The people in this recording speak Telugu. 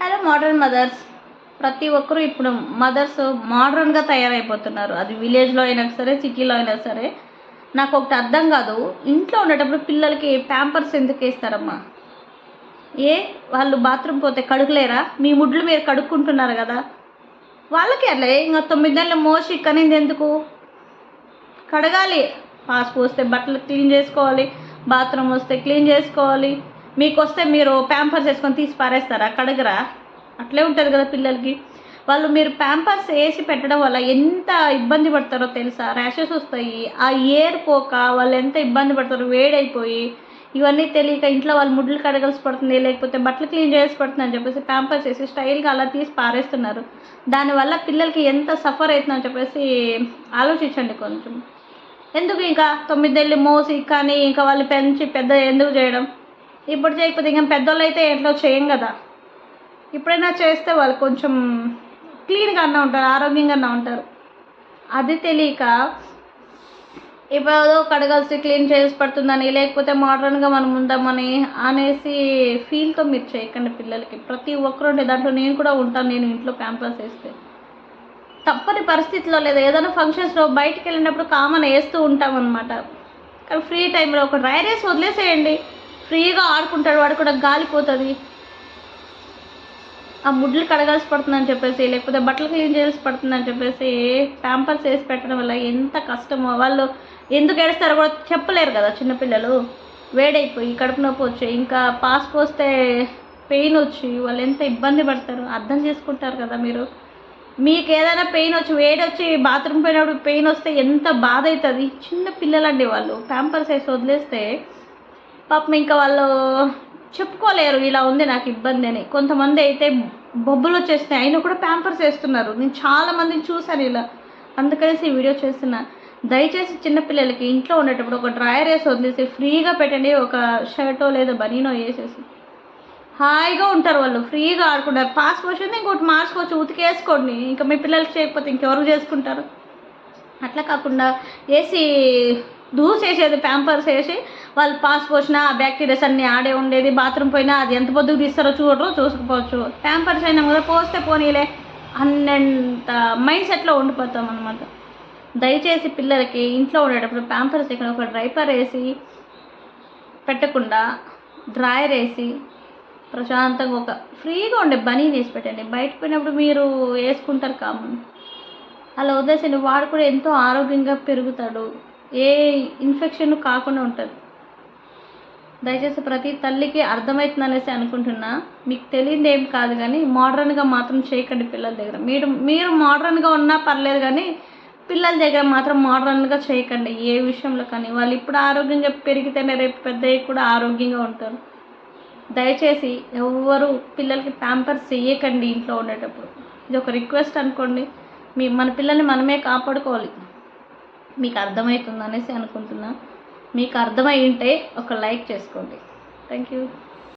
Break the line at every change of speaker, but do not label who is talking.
హలో మోడర్న్ మదర్స్ ప్రతి ఒక్కరూ ఇప్పుడు మదర్స్ మోడర్న్గా తయారైపోతున్నారు. అది విలేజ్లో అయినా సరే సిటీలో అయినా సరే. నాకు ఒకటి అర్థం కాదు. ఇంట్లో ఉండేటప్పుడు పిల్లలకి ప్యాంపర్స్ ఎందుకు వేస్తారమ్మా? ఏ వాళ్ళు బాత్రూమ్ పోతే కడుగులేరా? మీ ముడ్లు మీరు కడుక్కుంటున్నారు కదా. వాళ్ళకి అట్లా ఇంకా తొమ్మిది నెలల మోసి కనింది ఎందుకు? కడగాలి. పాస్ పోస్తే బట్టలు క్లీన్ చేసుకోవాలి. బాత్రూమ్ వస్తే క్లీన్ చేసుకోవాలి. మీకు వస్తే మీరు ప్యాంపర్స్ వేసుకొని తీసి పారేస్తారా? కడగరా? అట్లే ఉంటుంది కదా పిల్లలకి. వాళ్ళు మీరు ప్యాంపర్స్ వేసి పెట్టడం వల్ల ఎంత ఇబ్బంది పడతారో తెలుసా? ర్యాషెస్ వస్తాయి ఆ ఏర్ పోక వాళ్ళు ఎంత ఇబ్బంది పడతారో వేడైపోయి ఇవన్నీ తెలియక ఇంట్లో వాళ్ళు ముడ్లు కడగాల్సి పడుతుంది లేకపోతే బట్టలు క్లీన్ చేసి పడుతుంది అని చెప్పేసి ప్యాంపర్స్ వేసి స్టైల్గా అలా తీసి పారేస్తున్నారు. దానివల్ల పిల్లలకి ఎంత సఫర్ అవుతుందని చెప్పేసి ఆలోచించండి కొంచెం. ఎందుకు ఇంకా తొమ్మిదేళ్ళు మోసి కానీ ఇంకా వాళ్ళు పెంచి పెద్ద ఎందుకు చేయడం? ఇప్పుడు చేయకపోతే ఇంకా పెద్దోళ్ళు అయితే ఇంట్లో చేయం కదా. ఇప్పుడైనా చేస్తే వాళ్ళు కొంచెం క్లీన్గా అన్న ఉంటారు ఆరోగ్యంగా ఉంటారు. అది తెలియక ఇప్పుడు కడగాల్సి క్లీన్ చేసి పడుతుందని లేకపోతే మోడర్న్గా మనం ఉందామని అనేసి ఫీల్తో మీరు చేయకండి పిల్లలకి. ప్రతి ఒక్కరు ఉండే దాంట్లో నేను కూడా ఉంటాను నేను ఇంట్లో ప్యాంపర్స్ వేస్తే. తప్పని పరిస్థితిలో లేదా ఏదైనా ఫంక్షన్స్లో బయటికి వెళ్ళినప్పుడు కామన్ వేస్తూ ఉంటాం అనమాట కానీ ఫ్రీ టైంలో ఒక డ్రై రేస్ వదిలేసేయండి. ఫ్రీగా ఆడుకుంటాడు వాడు కూడా గాలిపోతుంది ఆ ముడ్లు కడగాల్సి పడుతుందని చెప్పేసి లేకపోతే బట్టలు క్లీన్ చేయాల్సి పడుతుందని చెప్పేసి ప్యాంపర్స్ వేసి పెట్టడం వల్ల ఎంత కష్టమో. వాళ్ళు ఎందుకు ఏడుస్తారో కూడా చెప్పలేరు కదా చిన్నపిల్లలు. వేడైపోయి కడుపు నొప్పి వచ్చి ఇంకా పాస్ పోస్తే పెయిన్ వచ్చి వాళ్ళు ఎంత ఇబ్బంది పడతారు. అర్థం చేసుకుంటారు కదా మీరు. మీకు ఏదైనా పెయిన్ వచ్చి వేడి వచ్చి బాత్రూమ్ పోయినప్పుడు పెయిన్ వస్తే ఎంత బాధ అవుతుంది. చిన్న పిల్లలండి వాళ్ళు. ప్యాంపర్స్ వేసి వదిలేస్తే పాపం ఇంకా వాళ్ళు చెప్పుకోలేరు ఇలా ఉంది నాకు ఇబ్బంది అని. కొంతమంది అయితే బొబ్బులు వచ్చేస్తున్నాయి. అయినా కూడా ప్యాంపర్స్ వేస్తున్నారు. నేను చాలా మందిని చూశాను ఇలా. అందుకనేసి ఈ వీడియో చేస్తున్నా. దయచేసి చిన్నపిల్లలకి ఇంట్లో ఉండేటప్పుడు ఒక డ్రాయర్ వేసి వదిలేసి ఫ్రీగా పెట్టండి. ఒక షర్టో లేదా బనీనో వేసేసి. హాయిగా ఉంటారు వాళ్ళు. ఫ్రీగా ఆడుకుంటారు. పాస్ పోషన్ ఇంకోటి మార్చుకోవచ్చు ఉతికేసుకోండి. ఇంకా మీ పిల్లలకి చేయకపోతే ఇంకెవరు చేసుకుంటారు? అట్లా కాకుండా వేసి దూసేసేది ప్యాంపర్స్ వేసి వాళ్ళు పాస్ పోసినా ఆ బ్యాక్టీరియాస్ అన్నీ ఆడే ఉండేది బాత్రూమ్ పోయినా అది ఎంత పొద్దుకు తీస్తారో చూడరు చూసుకోవచ్చు. ప్యాంపర్స్ అయినా కూడా పోస్తే పోనీలే అన్నంత మైండ్ సెట్లో ఉండిపోతాం అనమాట దయచేసి పిల్లలకి ఇంట్లో ఉండేటప్పుడు ప్యాంపర్స్ ఇక్కడ ఒక డ్రైపర్ వేసి పెట్టకుండా డ్రాయర్ వేసి ప్రశాంతంగా ఒక ఫ్రీగా ఉండే బనీ వేసి పెట్టండి. బయటకు పోయినప్పుడు మీరు వేసుకుంటారు కామన్ అలా వదిలేసండి వాడు కూడా ఎంతో ఆరోగ్యంగా పెరుగుతాడు. ఏ ఇన్ఫెక్షన్ కాకుండా ఉంటుంది. దయచేసి ప్రతి తల్లికి అర్థమవుతుంది అనేసి అనుకుంటున్నా. మీకు తెలియదు ఏం కాదు కానీ మోడర్న్గా మాత్రం చేయకండి పిల్లల దగ్గర. మీరు మీరు మోడర్న్గా ఉన్నా పర్లేదు కానీ పిల్లల దగ్గర మాత్రం మోడర్న్గా చేయకండి. ఏ విషయంలో కానీ. వాళ్ళు ఇప్పుడు ఆరోగ్యంగా పెరిగితేనే రేపు పెద్ద కూడా ఆరోగ్యంగా ఉంటారు. దయచేసి ఎవ్వరు పిల్లలకి ప్యాంపర్స్ చేయకండి ఇంట్లో ఉండేటప్పుడు. ఇది ఒక రిక్వెస్ట్ అనుకోండి. మీ మన పిల్లల్ని మనమే కాపాడుకోవాలి. మీకు అర్థమవుతుంది అనేసి అనుకుంటున్నా. మీకు అర్థమై ఉంటే ఒక లైక్ చేసుకోండి. Thank you